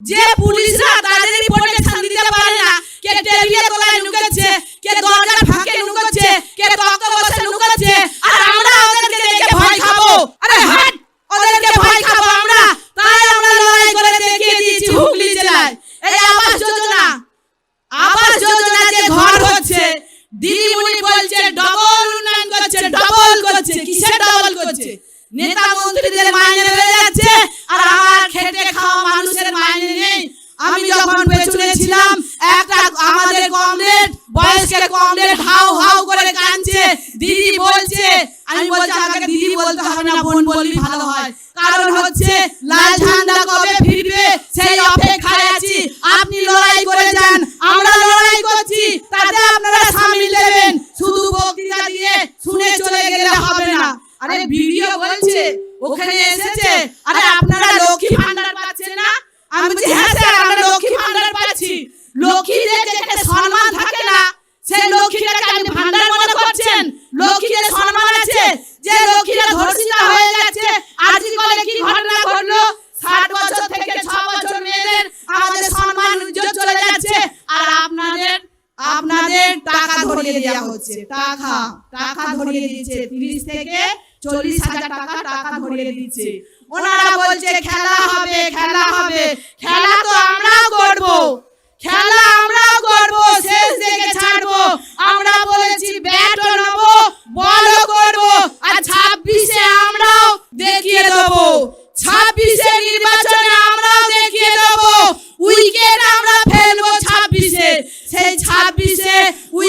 যে পুলিশরা নেতা মন্ত্রীদের মাইনে বেড়ে যাচ্ছে, আর আমার খেটে খাওয়া মানুষের মাইনে নেই। আমি যখন পেছনে ছিলাম, একটা আমাদের কমরেড বয়স্কের কমরেড হাউ হাউ করে কাঁদছে। দিদি বলছে, আমি বলছি, আমাকে দিদি বলতে হবে না, বোন বললি ভালো হয়। কারণ হচ্ছে, লাল ঝান্ডা টাকা ধরিয়ে দেওয়া হচ্ছে। টাকা টাকা ধরিয়ে দিচ্ছে। তিরিশ থেকে চল্লিশ হাজার টাকা টাকা ধরিয়ে দিচ্ছে। ওনারা বলছে, খেলা হবে খেলা হবে। খেলা তো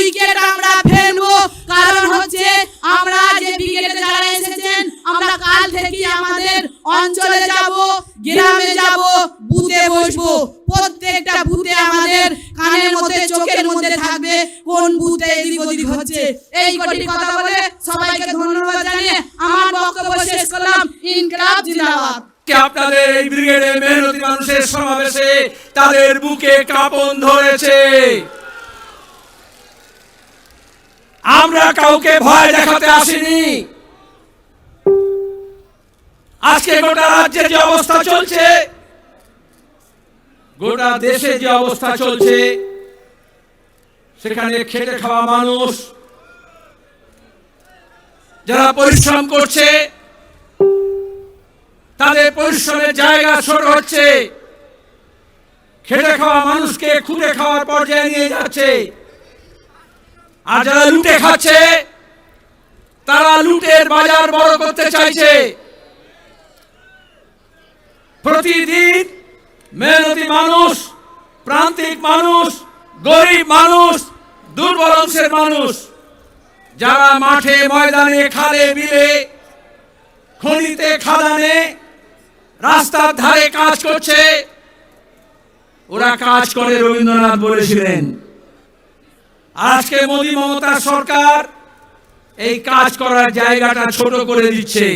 উইকেট আমরা ফেলব। কারণ হচ্ছে আমরা যে যারা এসেছেন, আমরা কাল থেকে আমাদের অঞ্চলে যাব, গ্রামে যাব বসবো। প্রত্যেকটা আমাদের কানের মধ্যে, চোখের মধ্যে থাকবে কোন এদিক ওদিক হচ্ছে। এই কটি কথা বলে সবাইকে ধন্যবাদ জানিয়ে আমার বক্তব্য শেষ করলাম। ইনকলাব জিন্দাবাদ। এই মেহনতি মানুষের সমাবেশে তাদের বুকে কাপন ধরেছে? আমরা কাউকে ভয় দেখাতে আসিনি। আজকে গোটা রাজ্যে যে অবস্থা চলছে, গোটা দেশে যে অবস্থা চলছে, সেখানে খেটে খাওয়া মানুষ, যারা পরিশ্রম করছে, তাদের পরিশ্রমের জায়গা ছোট হচ্ছে। খেটে খাওয়া মানুষকে খুঁড়ে খাওয়ার পর্যায়ে নিয়ে যাচ্ছে। আর যারা লুটে খাচ্ছে, তারা লুটের বাজার বড় করতে চাইছে। প্রতিদিন মেহনতি মানুষ, প্রান্তিক মানুষ, গরিব মানুষ, দুর্বল অংশের মানুষ, যারা মাঠে ময়দানে খালে বিলে, খনিতে খাদানে রাস্তার ধারে কাজ করছে, ওরা কাজ করে রবীন্দ্রনাথ বলেছিলেন আজকে মোদী মমতা সরকার এই কাজ করার জায়গাটা ছোট করে দিচ্ছে।